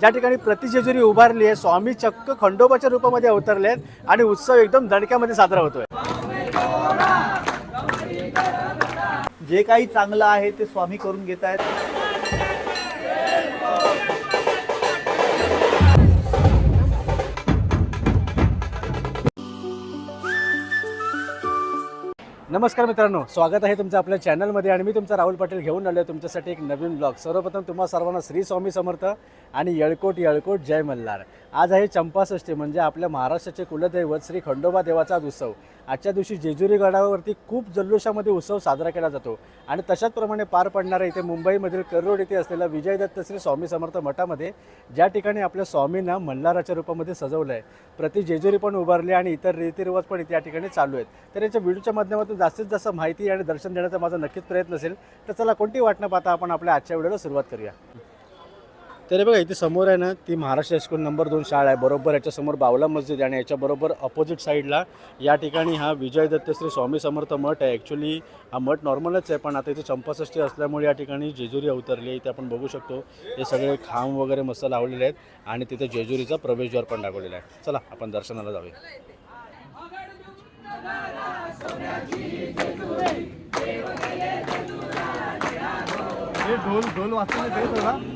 ज्या ठिकाणी प्रतिजेजुरी उभारली आहे स्वामी चक्क खंडोबाच्या रूपामध्ये अवतरले आहेत आणि उत्सव एकदम दणक्यामध्ये साजरा होतोय. जे काही चांगलं आहे ते स्वामी करून घेत आहेत. नमस्कार मित्रांनो स्वागत आहे तुमचं आपल्या चॅनलमध्ये आणि मी तुमचा राहुल पाटील घेऊन आलो आहे तुमच्यासाठी एक नवीन ब्लॉग सर्वप्रथम तुम्हा सर्वांना श्री स्वामी समर्थ आणि येळकोट येळकोट जय मल्हार. आज आहे चंपाषष्ठी म्हणजे आपल्या महाराष्ट्राचे कुलदैवत श्री खंडोबा देवाचा उत्सव. आजच्या दिवशी जेजुरी गडावरती खूप जल्लोषामध्ये उत्सव साजरा केला जातो. आणि तशाच प्रमाणे पार पडणाऱ्या इथे मुंबईमधील करोड येथे असलेल्या विजयदत्त श्री स्वामी समर्थ मठामध्ये ज्या ठिकाणी आपल्या स्वामींना मल्हाराच्या रूपामध्ये सजवलं आहे प्रति जेजुरी पण उभारली आणि इतर रीतिरिवाज पण इथे या ठिकाणी चालू आहेत. तर याच्या व्हिडिओच्या माध्यमातून जास्तीत जास्त माहिती आणि दर्शन देण्याचा माझा नक्कीच प्रयत्न असेल तर चला कोणती वाटणं पाहता आपण आपल्या आजच्या व्हिडिओला सुरुवात करूया. तर बघा इथे समोर आहे ना ती महाराष्ट्र हायस्कूल नंबर दोन शाळा आहे. बरोबर याच्यासमोर बावला मस्जिद आणि याच्याबरोबर अपोजिट साईडला या ठिकाणी हा विजय दत्तश्री स्वामी समर्थ मठ आहे. ॲक्च्युली हा मठ नॉर्मलच आहे पण आता इथे चंपाषष्ठी असल्यामुळे या ठिकाणी जेजुरी अवतरली इथे आपण बघू शकतो हे सगळे खांब वगैरे मस्त लावलेले आहेत आणि तिथे जेजुरीचा प्रवेशद्वार पण दाखवलेला आहे. चला आपण दर्शनाला जाऊया. हे ढोल ढोल वाजताना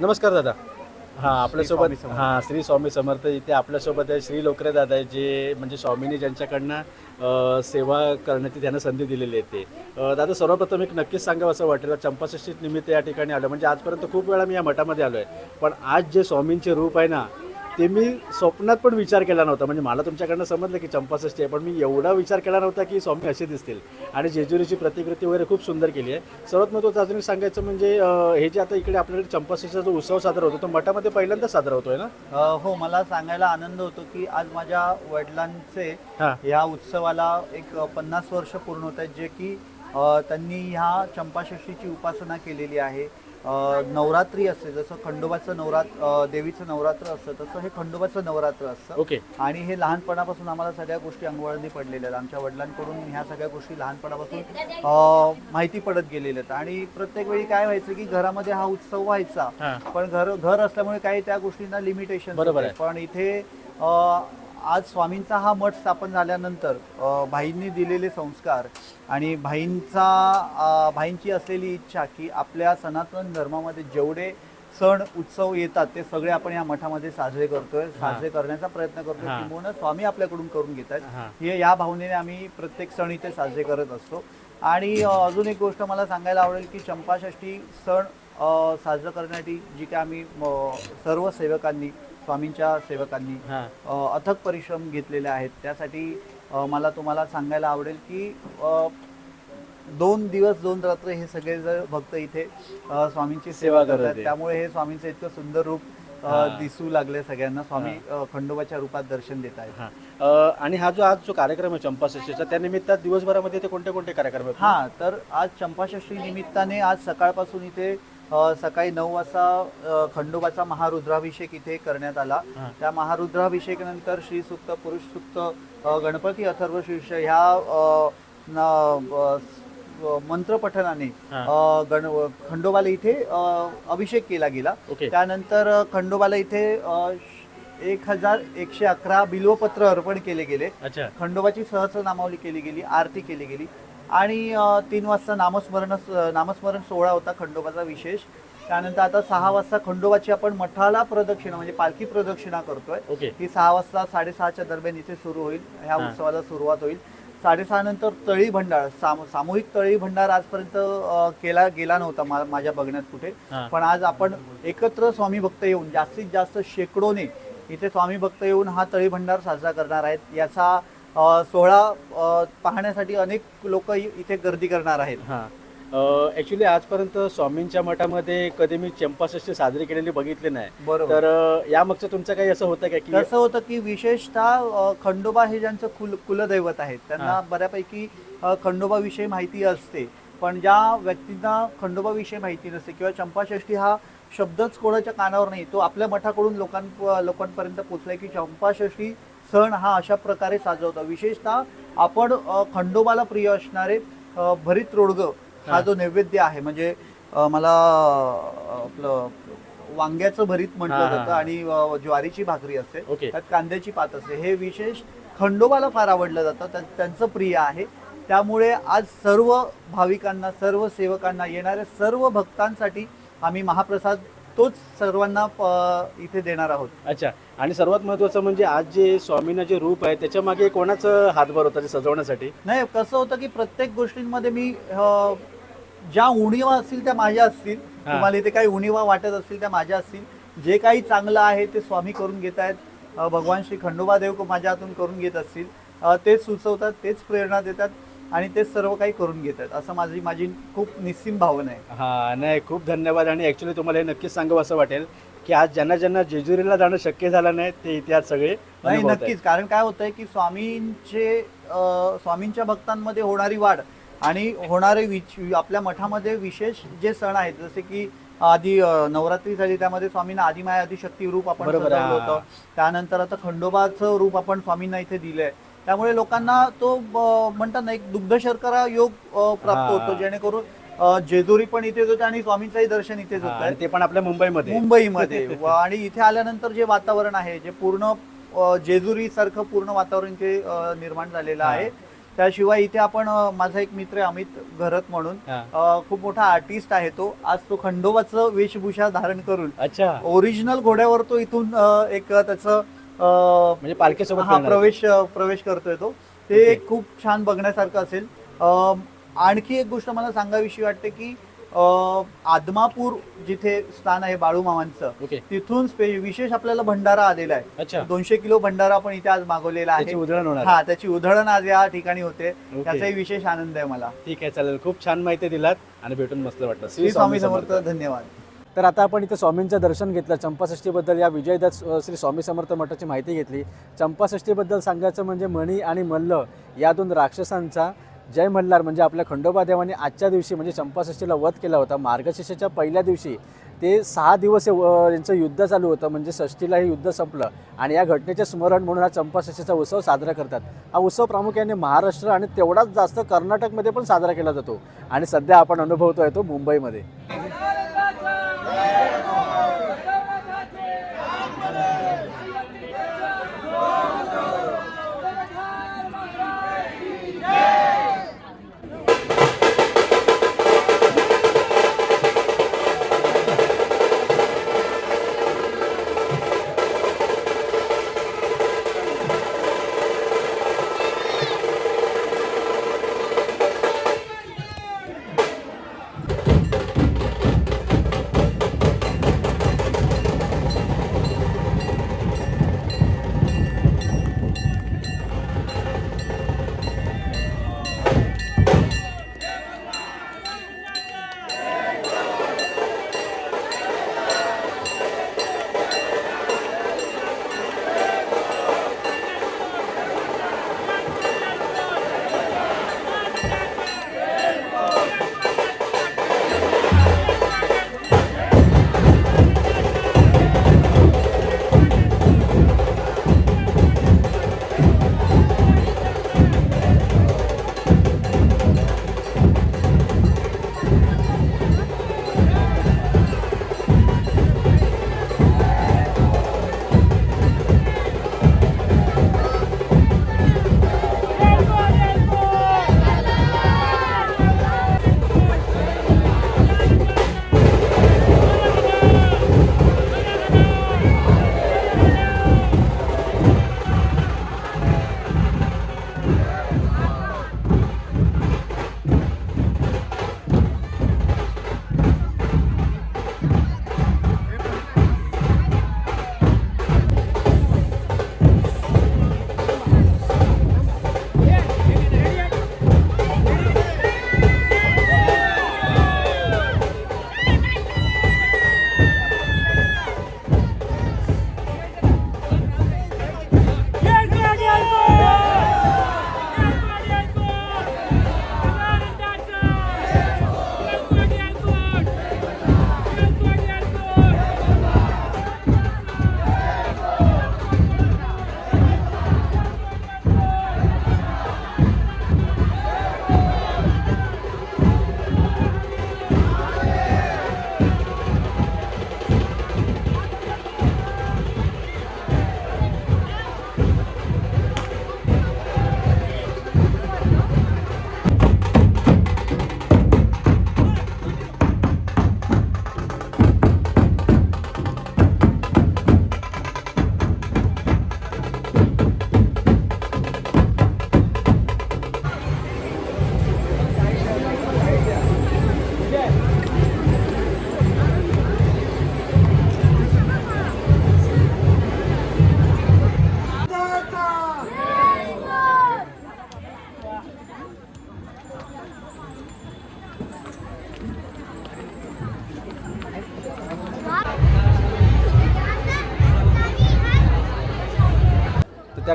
नमस्कार दादा. हां आपल्यासोबत. हां श्री स्वामी समर्थ इथे आपल्यासोबत आहे श्री लोकरे दादा आहे जे म्हणजे स्वामींनी ज्यांच्याकडनं सेवा करण्याची त्यांना संधी दिलेली आहे ते. दादा सर्वप्रथम एक नक्कीच सांगावं असं वाटेल चंपाषष्ठी निमित्त या ठिकाणी आलो. म्हणजे आजपर्यंत खूप वेळा मी या मठामध्ये आलो आहे पण आज जे स्वामींचे रूप आहे ना ते मी स्वप्नात पण विचार केला नव्हता. म्हणजे मला तुमच्याकडनं समजलं की चंपाषष्ठी आहे पण मी एवढा विचार केला नव्हता की स्वामी असे दिसतील. आणि जेजुरीची प्रतिकृती वगैरे खूप सुंदर केली आहे. सर्वात महत्त्वाचं अजून सांगायचं म्हणजे हे जे आता इकडे आपल्याकडे चंपाषष्ठीचा जो उत्सव साजरा होतो तो मठामध्ये पहिल्यांदा साजरा होतोय ना? हो मला सांगायला आनंद होतो की आज माझ्या वडिलांचे या उत्सवाला एक पन्नास वर्ष पूर्ण होत आहेत जे की त्यांनी ह्या चंपाषष्ठीची उपासना केलेली आहे. नवरात्री असते जसं खंडोबाचं नवरात्र देवीचं नवरात्र असतं तसं हे खंडोबाचं नवरात्र असतं. ओके. आणि हे लहानपणापासून आम्हाला सगळ्या गोष्टी अंगवळणी पडलेल्या आहेत. आमच्या वडिलांकडून ह्या सगळ्या गोष्टी लहानपणापासून माहिती पडत गेलेल्या आहेत. आणि प्रत्येक वेळी काय व्हायचं की घरामध्ये हा उत्सव व्हायचा. पण घर घर असल्यामुळे काही त्या गोष्टींना लिमिटेशन बरोबर आहे. पण इथे आज स्वामींचा हा मठ स्थापन झाल्यानंतर भाईंनी दिलेले संस्कार आणि भाईंचा भाईंची असलेली इच्छा की आपल्या सनातन धर्मामध्ये जेवढे सण उत्सव येतात ते सगळे आपण या मठामध्ये साजरे करतोय साजरे करण्याचा प्रयत्न करतोय. किंवा स्वामी आपल्याकडून करून घेत आहेत. हां. या भावनेने आम्ही प्रत्येक सण इथे साजरे करत असतो. आणि अजून एक गोष्ट मला सांगायला आवडेल की चंपाषष्ठी सण साजरा करण्यासाठी जी काय आम्ही सर्व सेवकांनी स्वामींच्या सेवकांनी हां. अ, अथक परिश्रम घेतलेले आहेत. त्यासाठी अ, मला तुम्हाला सांगायला आवडेल की अ, दोन दिवस दोन रात्र हे सगळे जर भक्त इथे अ, स्वामींची सेवा सेवा करत करतात. आहे. त्यामुळे हे स्वामींचं इतकं सुंदर रूप अ, हा. दिसू लागले सगळ्यांना. स्वामी अ, खंडोबाच्या रूपात दर्शन देत आहेत. हां. अं, आणि हा जो आज जो कार्यक्रम आहे चंपाषष्ठीचा त्या निमित्तात दिवसभरामध्ये ते कोणते कोणते कार्यक्रम आहेत? हा तर आज चंपाषष्ठी निमित्ताने आज सकाळपासून इथे सकाळी नऊ वाजता खंडोबाचा महारुद्राभिषेक इथे करण्यात आला. त्या महारुद्राभिषेकानंतर श्री सुक्त पुरुष सुक्त गणपती अथर्व शीर्ष ह्या मंत्रपठनाने गण खंडोबाला इथे अभिषेक केला गेला. त्यानंतर खंडोबाला इथे एक हजार एकशे अकरा बिल्वपत्र अर्पण केले गेले. खंडोबाची सहस्रनामावली केली गेली आरती केली गेली. आणि तीन वाजता नामस्मरण नामस्मरण सोहळा होता खंडोबाचा विशेष. त्यानंतर आता सहा वाजता खंडोबाची आपण मठाला प्रदक्षिणा म्हणजे पालखी प्रदक्षिणा करतोय. ही सहा वाजता साडेसहाच्या दरम्यान इथे सुरू होईल. ह्या. उत्सवाला सुरुवात होईल. साडेसहा नंतर तळी भंडार साम सामूहिक तळी भंडार आजपर्यंत केला गेला नव्हता मा- माझ्या बघण्यात कुठे. पण आज आपण एकत्र स्वामी भक्त येऊन जास्तीत जास्त शेकडोने इथे स्वामी भक्त येऊन हा तळी भंडार साजरा करणार आहेत. याचा सोहळा पाहण्यासाठी अनेक लोक इथे गर्दी करणार आहेत. हां. ॲक्च्युली आजपर्यंत स्वामींच्या मठामध्ये कधी मी चंपाषष्ठी साजरी केलेली बघितली नाही. बरोबर. तर यामागचं तुमचं काही असं होतं का की कसं होतं की विशेषतः खंडोबा हे ज्यांचं कुल कुलदैवत आहेत त्यांना. बऱ्यापैकी खंडोबाविषयी माहिती असते. पण ज्या व्यक्तींना खंडोबाविषयी माहिती नसते किंवा चंपाषष्ठी हा शब्दच कोणाच्या कानावर नाही तो आपल्या मठाकडून लोकां लोकांपर्यंत पोचलाय की चंपाषष्ठी सण हा अशा प्रकारे साजवतो. विशेषतः आपण खंडोबाला प्रिय असणारे भरीत रोडगं हा. जो नैवेद्य आहे म्हणजे मला आपलं वांग्याचं भरीत म्हटलं जातं. आणि ज्वारीची भाकरी असते. त्यात कांद्याची पात असते. हे विशेष खंडोबाला फार आवडलं जातं. त्या- त्यांचं प्रिय आहे. त्यामुळे आज सर्व भाविकांना सर्व सेवकांना येणाऱ्या सर्व भक्तांसाठी आम्ही महाप्रसाद तोच सर्वांना प- इथे देणार आहोत. अच्छा. आणि सर्वात महत्त्वाचं म्हणजे आज जे स्वामींना जे रूप आहे त्याच्यामागे कोणाचं हातभार होता ते सजवण्यासाठी? नाही कसं होतं की प्रत्येक गोष्टींमध्ये मी अ, ज्या उणीवा असतील त्या माझ्या असतील. हा. तुम्हाला इथे काही उणीवा वाटत असतील त्या माझ्या असतील. जे काही चांगलं आहे ते स्वामी करून घेत आहेत. अ, भगवान श्री खंडोबा देव माझ्या हातून करून घेत असतील. अ, तेच सुचवतात तेच प्रेरणा देतात. आणि तेच सर्व काही करून घेत आहेत असं माझी माझी खूप निस्सीम भावना आहे. हा नाही खूप धन्यवाद आणि ॲक्च्युली तुम्हाला हे नक्कीच सांगावं असं वाटेल की आज ज्यांना ज्यांना जेजुरीला जाणं शक्य झालं नाही ते इथे आज सगळे नाही. नक्कीच. कारण काय होतंय की स्वामींचे अ, स्वामींच्या भक्तांमध्ये होणारी वाढ आणि होणारे विच आपल्या मठामध्ये विशेष जे सण आहेत जसे की आधी अ, नवरात्री झाली त्यामध्ये स्वामींना आदिमाय आदिशक्ती रूप आपण बरोबर, सजवलं हा. होतं. त्यानंतर आता खंडोबाचं रूप आपण स्वामींना इथे दिलंय. त्यामुळे लोकांना तो म्हणतात ना एक दुग्ध शर्करा योग प्राप्त. होतो. जेणेकरून जेजुरी पण इथेच होते आणि स्वामींचंही दर्शन इथेच होत ते पण आपल्या मुंबईमध्ये. मुंबईमध्ये. आणि इथे आल्यानंतर जे वातावरण आहे जे पूर्ण जेजुरी सारखं पूर्ण वातावरण इथे निर्माण झालेलं. आहे. त्याशिवाय इथे आपण माझा एक मित्र अमित घरत म्हणून खूप मोठा आर्टिस्ट आहे तो. आज तो खंडोबाचं वेशभूषा धारण करून अच्छा. ओरिजिनल घोड्यावर तो इथून एक त्याचं म्हणजे पालखीसोबत हा फिरणार. प्रवेश प्रवेश करतोय तो. ते खूप छान बघण्यासारखं असेल. अ, आणखी एक गोष्ट मला सांगावीशी वाटते की अ, आदमापूर जिथे स्थान आहे बाळू मामांचं ओके. तिथून स्पे- विशेष आपल्याला भंडारा आलेला आहे. अच्छा. दोनशे किलो भंडारा आपण इथे आज मागवलेला त्याची आहे उधळण होणार हा त्याची उधळण आज या ठिकाणी होते. ओके. त्याचाही विशेष आनंद आहे मला. ठीक आहे चालेल. खूप छान माहिती दिलात आणि भेटून मस्त वाटलं. श्री स्वामी समर्थ. धन्यवाद. तर आता आपण इथे स्वामींचं दर्शन घेतलं. चंपाषष्ठीबद्दल या विजयदत्त श्री स्वामी समर्थ मठाची माहिती घेतली. चंपाषष्ठीबद्दल सांगायचं म्हणजे मणी आणि मल्ल या दोन राक्षसांचा जय मल्हार म्हणजे आपल्या खंडोबा देवाने आजच्या दिवशी म्हणजे चंपाषष्ठीला वध केला होता. मार्गशीर्षाच्या पहिल्या दिवशी ते सहा दिवस यांचं युद्ध चालू होतं. म्हणजे षष्टीला हे युद्ध संपलं आणि या घटनेचे स्मरण म्हणून हा चंपाषष्ठीचा उत्सव साजरा करतात. हा उत्सव प्रामुख्याने महाराष्ट्र आणि तेवढाच जास्त कर्नाटकमध्ये पण साजरा केला जातो. आणि सध्या आपण अनुभवतोय तो मुंबईमध्ये.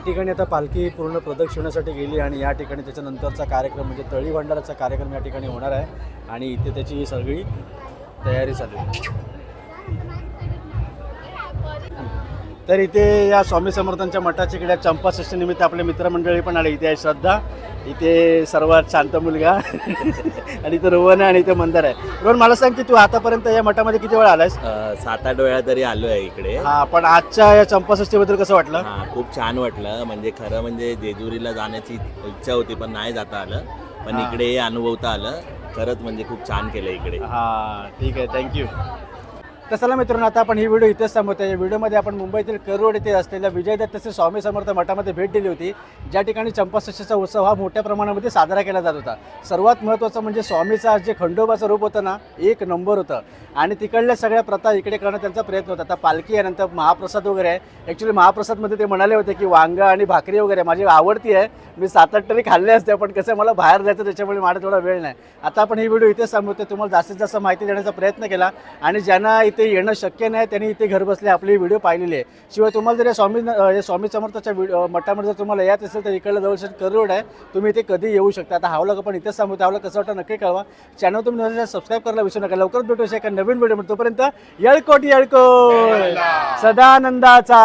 ठिकाणी आता पालखी पूर्ण प्रदक्षिणासाठी गेली आणि या ठिकाणी त्याच्यानंतरचा कार्यक्रम म्हणजे तळी भंडाराचा कार्यक्रम या ठिकाणी होणार आहे. आणि इथे त्याची सगळी तयारी चालू आहे. तर इथे या स्वामी समर्थांच्या मठाच्या इकडे चंपाषष्ठी निमित्त आपले मित्रमंडळी पण आले. इथे आहे श्रद्धा इथे सर्वात शांत मुलगा आणि इथे रोहन आहे आणि इथे मंदार आहे. रोहन मला सांग की तू आतापर्यंत या मठामध्ये किती वेळा आलायस? सात आठ वेळा तरी आलो आहे इकडे. हा पण आजच्या या चंपाषष्ठीबद्दल कसं वाटलं? हा खूप छान वाटलं. म्हणजे खरं म्हणजे जेजुरीला जाण्याची इच्छा होती पण नाही जाता आलं. पण. इकडे अनुभवता आलं. खरंच म्हणजे खूप छान केलं इकडे. हा ठीक आहे. थँक्यू तर चला मित्रांनो आता आपण ही व्हिडिओ इथेच थांबवतो. या व्हिडिओमध्ये आपण मुंबईतील करोड येथे असलेल्या विजयदत्त श्री स्वामी समर्थ मठामध्ये भेट दिली होती. ज्या ठिकाणी चंपाषष्ठीचा उत्सव हा मोठ्या प्रमाणामध्ये साजरा केला जात होता. सर्वात महत्त्वाचं म्हणजे स्वामीचा जे खंडोबाचं रूप होतं ना एक नंबर होतं. आणि तिकडल्या सगळ्या प्रथा इकडे करणं त्यांचा प्रयत्न होता. आता पालखी आहे नंतर महाप्रसाद वगैरे आहे. ॲक्च्युली महाप्रसादमध्ये ते म्हणाले होते की वांगा आणि भाकरी वगैरे माझी आवडती आहे. मी सात आठ तरी खाल्ले असते पण कसं आहे, मला बाहेर जायचं त्याच्यामुळे माझा थोडा वेळ नाही. आता आपण ही व्हिडिओ इथेच थांबवतो. तुम्हाला जास्तीत जास्त माहिती देण्याचा प्रयत्न केला. आणि ज्यांना इथे येणं शक्य नाही त्यांनी इथे घर बसले आपली व्हिडिओ पाहिलेली. आहे शिवाय तुम्हाला जर या स्वामी या स्वामी समर्थाच्या व्हिडिओ मठामध्ये जर तुम्हाला यायचं असेल तर इकडलं जवळच्या करोड आहे. तुम्ही इथे कधी येऊ शकता. आता हा व्लॉग आपण इथेच हा व्लॉग कसं वाटतं नक्की कळवा. चॅनल तुम्ही सबस्क्राईब करायला विसरू नका. लवकरच भेटू एका नवीन व्हिडिओ तोपर्यंत येळकोट येळकोट. सदानंदाचा.